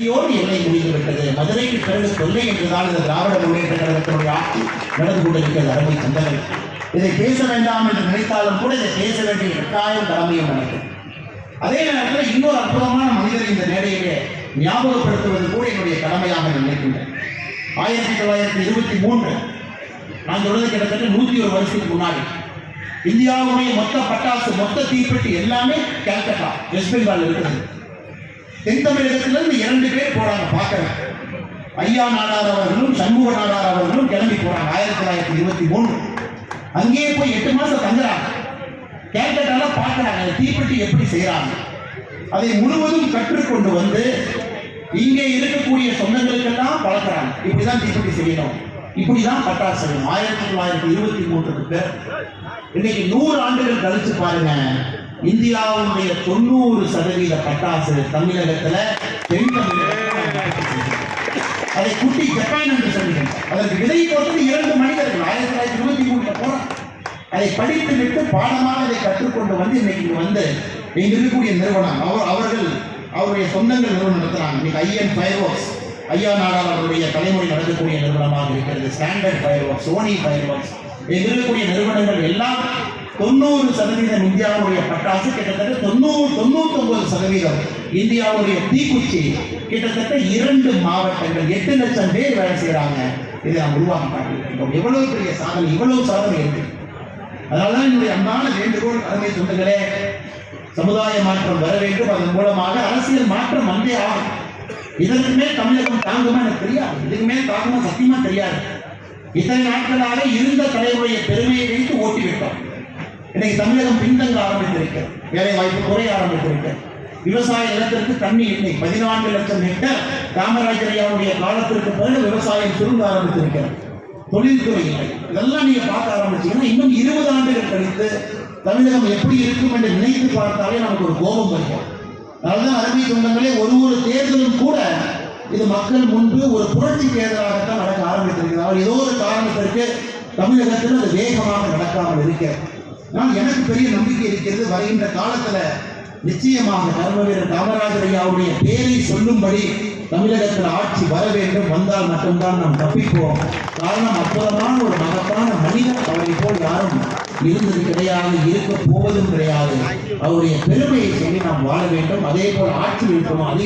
யோடு எல்லை முடிந்து விட்டது மதுரைக்கு பிறகு தொல்லை என்றுதான் இந்த திராவிட முன்னேற்ற கழகத்தினுடைய ஆட்சி நடந்து கொண்டிருக்கிறது. அருமை சொந்தங்கள் இதை பேச வேண்டாம் என்று நினைத்தாலும் கூட இதை பேச வேண்டிய கட்டாயம் கடமையும் எனக்கு. அதே நேரத்தில் இன்னொரு அற்புதமான மனிதர் இந்த மேடையிலே ஞாபகப்படுத்துவது கூட என்னுடைய கடமையாக நான் நினைக்கின்றேன். ஆயிரத்தி தொள்ளாயிரத்தி இருபத்தி மூன்று நான் சொல்றது கிட்டத்தட்ட நூத்தி ஒரு வருஷத்துக்கு முன்னாடி இந்தியாவுடைய மொத்த பட்டாசு மொத்த தீப்பெட்டி எல்லாமே கல்கட்டா வெஸ்ட் பெங்கால் இருக்குது தென் தமிழகத்திலிருந்து இரண்டு பேர் போறாங்க பார்க்கறேன் ஐயா நாடார் அவர்களும் சண்முக நாடார் அவர்களும் கிளம்பி போறாங்க. ஆயிரத்தி தொள்ளாயிரத்தி இருபத்தி மூணு. அங்கேயே போய் எட்டு மாசம் தங்குறாங்க. கேல்கட்டால பார்க்கறாங்க. அந்த தீப்பெட்டி எப்படி செய்யறாங்க அதை முழுவதும் கற்றுக்கொண்டு வந்து இங்கே இருக்கக்கூடிய சொந்தங்களுக்கெல்லாம் பழக்கிறாங்க இப்படிதான் தீப்பெட்டி செய்யணும். இப்படிதான் பட்டாசு செய்யணும். ஆயிரத்தி தொள்ளாயிரத்தி இருபத்தி மூன்றுக்கு பேர் இன்னைக்கு நூறு ஆண்டுகள் கழிச்சு பாருங்க. இந்தியாவுடைய தொண்ணூறு சதவீத பட்டாசு தமிழகத்துல பெண் அதை குட்டி ஜப்பான் என்று சொல்லுங்கள் அதற்கு விதை பொறுத்து இரண்டு மனிதர்கள். ஆயிரத்தி தொள்ளாயிரத்தி இருபத்தி மூணுல போறாங்க. அதை படித்து விட்டு பாடமாக அதை கற்றுக்கொண்டு வந்து இன்னைக்கு வந்து இங்க இருக்கக்கூடிய நிறுவனம். அவர் அவர்கள் அவருடைய சொந்தங்கள் நிறுவனம் நடத்துறாங்க. இன்னைக்கு ஐஎன் ஃபயர் ஒர்க்ஸ் ஐயா நாடார் அவருடைய தலைமுறை நடக்கக்கூடிய நிறுவனமாக இருக்கிறது. Standard fireworks Sony fireworks இங்க இருக்கக்கூடிய நிறுவனங்கள் எல்லாம் தொண்ணூறு சதவீதம் இந்தியாவுடைய பட்டாசு கிட்டத்தட்ட தொண்ணூறு தொண்ணூத்தொன்பது சதவீதம் இந்தியாவுடைய தீக்குச்சி. கிட்டத்தட்ட இரண்டு மாவட்டங்கள் எட்டு லட்சம் பேர் வேலை செய்யறாங்க இதை நாம் உருவாக்கி காட்டியிருக்கிறோம் எவ்வளவு பெரிய சாதனை இவ்வளவு சாதனை இருக்கு. அதனாலதான் என்னுடைய அன்பான வேண்டுகோள் அருமை சொந்தங்களே சமுதாய மாற்றம் வர வேண்டும். அதன் மூலமாக அரசியல் மாற்றம் வந்தே ஆகும் இதற்கு மேல் தமிழகம் தாங்குமா எனக்கு தெரியாது. இதுக்கு மேல் தாங்குமா சத்தியமா தெரியாது. இத்தனை நாட்களாக இருந்த தலைவருடைய பெருமையை வைத்து ஓட்டி விட்டோம் இன்னைக்கு தமிழகம் பின்தங்க ஆரம்பித்திருக்கிறது. வேலை வாய்ப்பு குறைய ஆரம்பித்திருக்கிறது. விவசாய நிலத்திற்கு தண்ணி இல்லை. பதினான்கு லட்சம் ஹெக்டர் காமராஜர் ஐயாவுடைய காலத்திற்கு பிறகு விவசாயம் சுருங்க ஆரம்பித்திருக்கிறது. தொழில்துறை இல்லை. இதெல்லாம் நீங்க பார்க்க ஆரம்பிச்சீங்கன்னா இன்னும் இருபது ஆண்டுகள் கழித்து தமிழகம் எப்படி இருக்கும் என்று நினைத்து பார்த்தாலே நமக்கு ஒரு கோபம் வருகிறது. அதனால்தான் அரபி சொந்தங்களே ஒரு ஒரு தேர்தலும் கூட இது மக்கள் முன்பு ஒரு புரட்சி தேர்தலாகத்தான் நடக்க ஆரம்பித்திருக்கிறது. அவர் ஏதோ ஒரு காரணத்திற்கு தமிழகத்தில் அது வேகமாக நடக்காமல் இருக்கிறது. நான் எனக்கு பெரிய நம்பிக்கை இருக்கிறது வருகின்ற காலத்துல நிச்சயமாக கர்ம வீரர் காமராஜர் ஐயாவுடைய பேரை சொல்லும்படி தமிழகத்தில் ஆட்சி வர வேண்டும். வந்தால் மட்டும்தான் நாம் தப்பிப்போம். காரணம் அற்புதமான ஒரு மகத்தான மனிதன். அவரை போல் யாரும் இருந்தது கிடையாது இருக்க போவதும் கிடையாது. அவருடைய பெருமையை சொல்லி நாம் வாழ வேண்டும். அதே போல் ஆட்சி இருக்கணும் அதே